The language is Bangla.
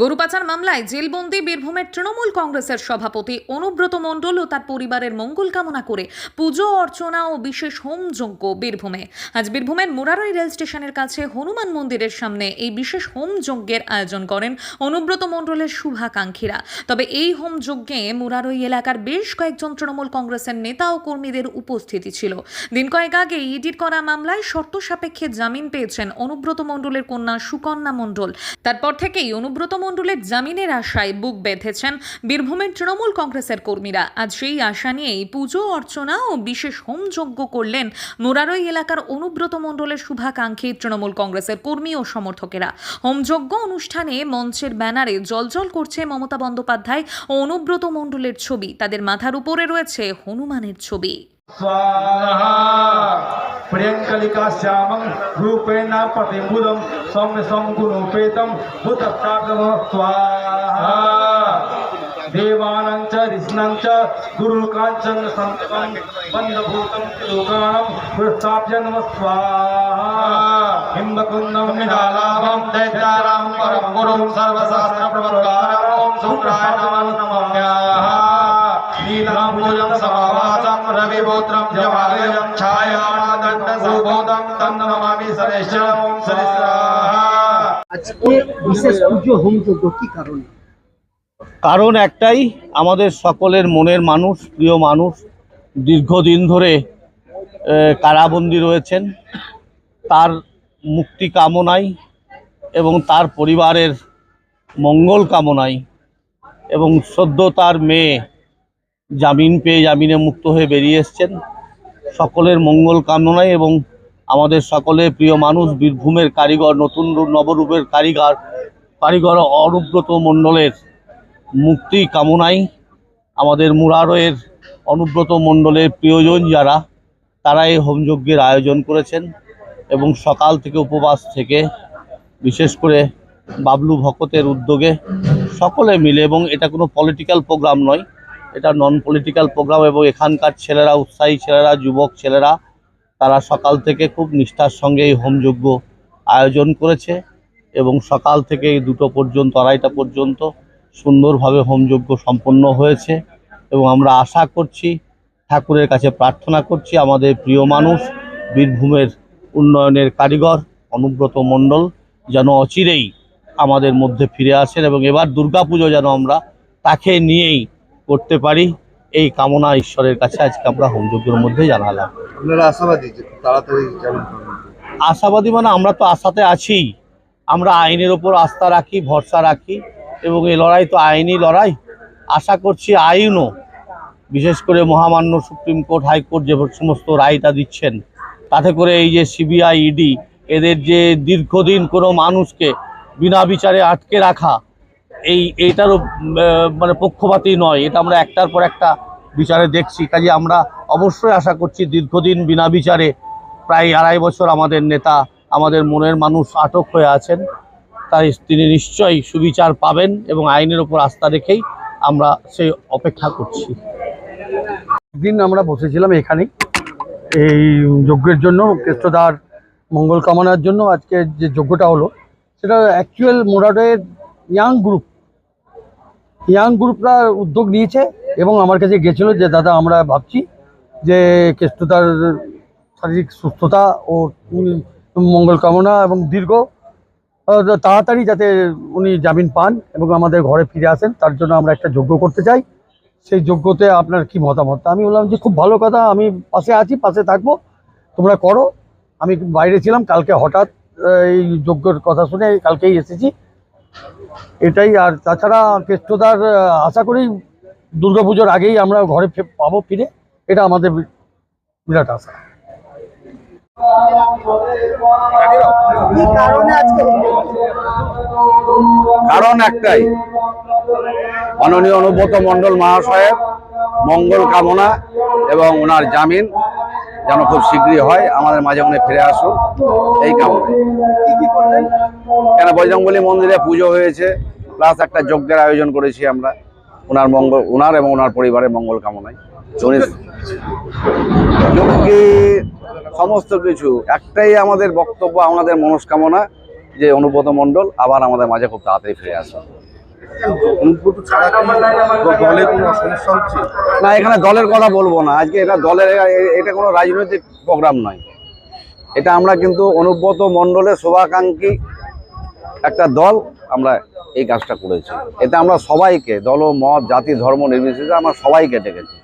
গরু পাচার মামলায় জেলবন্দি বীরভূমের তৃণমূল কংগ্রেসের সভাপতি অনুব্রত মণ্ডল ও তার পরিবারের মঙ্গল কামনা করে পুজো, অর্চনা ও বিশেষ হোমযজ্ঞ বীরভূমে। আজ বীরভূমের মুরারই রেল স্টেশনের কাছে হনুমান মন্দিরের সামনে এই বিশেষ হোমযজ্ঞের আয়োজন করেন অনুব্রত মণ্ডলের শুভাকাঙ্ক্ষীরা। তবে এই হোমযজ্ঞে মুরারই এলাকার বেশ কয়েকজন তৃণমূল কংগ্রেসের নেতা ও কর্মীদের উপস্থিতি ছিল। দিন কয়েক আগে ইডির করা মামলায় শর্ত সাপেক্ষে জামিন পেয়েছেন অনুব্রত মণ্ডলের কন্যা সুকন্যা মণ্ডল। তারপর থেকেই অনুব্রত মণ্ডলের জামিনের আশায় বুক বেঁধেছেন বীরভূমের তৃণমূল কংগ্রেসের কর্মীরা। আজ সেই আশা নিয়েই পুজো, অর্চনা ও বিশেষ হোমযজ্ঞ করলেন মোরারই এলাকার অনুব্রত মণ্ডলের শুভাকাঙ্ক্ষী তৃণমূল কংগ্রেসের কর্মী ও সমর্থকেরা। হোমযজ্ঞ অনুষ্ঠানে মঞ্চের ব্যানারে জলজল করছে মমতা বন্দ্যোপাধ্যায় ও অনুব্রত মণ্ডলের ছবি। তাদের মাথার উপরে রয়েছে হনুমানের ছবি। स्वाहा। प्रियङ्कलिका श्यामं रूपेण प्रतिम्बुदं सौम्य सङ्गुणोपेतं भूतप्रागम स्वाहा। देवानां च ऋष्णां च, गुरुकाञ्चन सन्तकं बन्धभूतं लोकानं पुरस्ताभ्य नमः स्वाहा। हिम्बकुन्दं निधालाभं दैत्यारां परं नीलाम्बुजं समावासं रविपुत्रं जवालयं छायादण्डसुबोधं तन्नमामि सरेश्वरं सरिस्राः আজকে বিশেষ পুজো হোমযজ্ঞ কি কারণে কারণ একটাই আমাদের সকলের মনের মানুষ প্রিয় মানুষ দীর্ঘদিন ধরে আহ, কারাবন্দী রয়েছেন তার মুক্তি কামনায় এবং তার পরিবারের মঙ্গল কামনায় এবং সদ্য তার মেয়ে জামিন পেয়ে জামিনে মুক্ত হয়ে বেরিয়ে এসছেন। সকলের মঙ্গল কামনায় এবং আমাদের সকলের প্রিয় মানুষ, বীরভূমের কারিগর, নতুন রূপ, নবরূপের কারিগর কারিগর অনুব্রত মণ্ডলের মুক্তি কামনাই আমাদের মুরারয়ের অনুব্রত মণ্ডলের প্রিয়জন যারা তারা এই হোমযজ্ঞের আয়োজন করেছেন এবং সকাল থেকে উপবাস থেকে, বিশেষ করে বাবলু ভকতের উদ্যোগে সকলে মিলে, এবং এটা কোনো পলিটিক্যাল প্রোগ্রাম নয় এটা নন পলিটিক্যাল প্রোগ্রাম এবং এখানকার ছেলেরা, উৎসাহী ছেলেরা, যুবক ছেলেরা, তারা সকাল থেকে খুব নিষ্ঠার সঙ্গে এই হোমযজ্ঞ আয়োজন করেছে এবং সকাল থেকে দুটো পর্যন্ত, আড়াইটা পর্যন্ত সুন্দরভাবে হোমযজ্ঞ সম্পন্ন হয়েছে এবং আমরা আশা করছি, ঠাকুরের কাছে প্রার্থনা করছি, আমাদের প্রিয় মানুষ, বীরভূমের উন্নয়নের কারিগর অনুব্রত মণ্ডল যেন অচিরেই আমাদের মধ্যে ফিরে আসেন এবং এবার দুর্গাপুজো যেন আমরা তাকে নিয়েই করতে পারি। এই কামনা ঈশ্বরের কাছে আজকে আমরা হোমযজ্ঞের মধ্যে জানালাম। আপনারা আশাবাদী তাড়াতাড়ি আশাবাদী মানে আমরা তো আশাতে আছি। আমরা আইনের ওপর আস্থা রাখি ভরসা রাখি এবং এই লড়াই তো আইনি লড়াই। আশা করছি আইনও বিশেষ করে মহামান্য সুপ্রিম কোর্ট হাইকোর্ট যে সমস্ত রায়টা দিচ্ছেন তাতে করে এই যে সিবিআই ইডি এদের যে দীর্ঘদিন কোনো মানুষকে বিনা বিচারে আটকে রাখা এই, এইটারও মানে পক্ষপাতী নয়। এটা আমরা একটার পর একটা বিচারে দেখছি। কাজে আমরা অবশ্যই আশা করছি দীর্ঘদিন বিনা বিচারে প্রায় আড়াই বছর আমাদের নেতা, আমাদের মনের মানুষ আটক হয়ে আছেন। তাই তিনি নিশ্চয়ই সুবিচার পাবেন এবং আইনের ওপর আস্থা রেখেই আমরা সেই অপেক্ষা করছি। দিন আমরা বসেছিলাম এখানে। এই যজ্ঞের জন্য, কেষ্টদার মঙ্গল কামনার জন্য আজকে যে যজ্ঞটা হলো, সেটা অ্যাকচুয়াল মোরাডের ইয়াং গ্রুপ ইয়াং গ্রুপরা উদ্যোগ নিয়েছে এবং আমার কাছে গেছিল যে, দাদা, আমরা ভাবছি যে, কেষ্টতার শারীরিক সুস্থতা ও মঙ্গল কামনা এবং দীর্ঘ তাড়াতাড়ি যাতে উনি জামিন পান এবং আমাদের ঘরে ফিরে আসেন, তার জন্য আমরা একটা যজ্ঞ করতে চাই। সেই যোগ্যতে আপনার কি মতামত? আমি বললাম যে, খুব ভালো কথা, আমি পাশে আছি, পাশে থাকব, তোমরা করো। আমি বাইরে ছিলাম, কালকে হঠাৎ এই যজ্ঞর কথা শুনে কালকেই এসেছি। এটাই আর তাছাড়া কেষ্টদার আশা করি দুর্গাপুজোর আগেই আমরা ঘরে পাবো ফিরে। এটা আমাদের বিরাট আশা। কারণ একটাই মাননীয় অনুব্রত মন্ডল মহাশয়ের মঙ্গল কামনা এবং ওনার জামিন। যেন খুব শীঘ্রই হয়, আমাদের মাঝে মনে ফিরে আসুন এই কামনা কেন বজরংবলী মন্দিরে পুজো হয়েছে প্লাস একটা যজ্ঞের আয়োজন করেছি আমরা। ওনার মঙ্গল ওনার এবং ওনার পরিবারের মঙ্গল কামনায়। সমস্ত কিছু, একটাই আমাদের বক্তব্য, আমাদের মনস্কামনা, যে অনুব্রত মণ্ডল আবার আমাদের মাঝে খুব তাড়াতাড়ি ফিরে আসুন অনুব্রত ছাড়া দলে কোনো সমস্যা হচ্ছে? না, এখানে দলের কথা বলব না। আজকে এটা দলের এটা কোনো রাজনৈতিক প্রোগ্রাম নয়। এটা আমরা কিন্তু অনুব্রত মণ্ডলের শোভাকাঙ্ক্ষী একটা দল আমরা এই কাজটা করেছি। এতে আমরা সবাইকে, দল, মত, জাতি, ধর্ম, নির্বিশেষে আমরা সবাইকে ডেকেছি।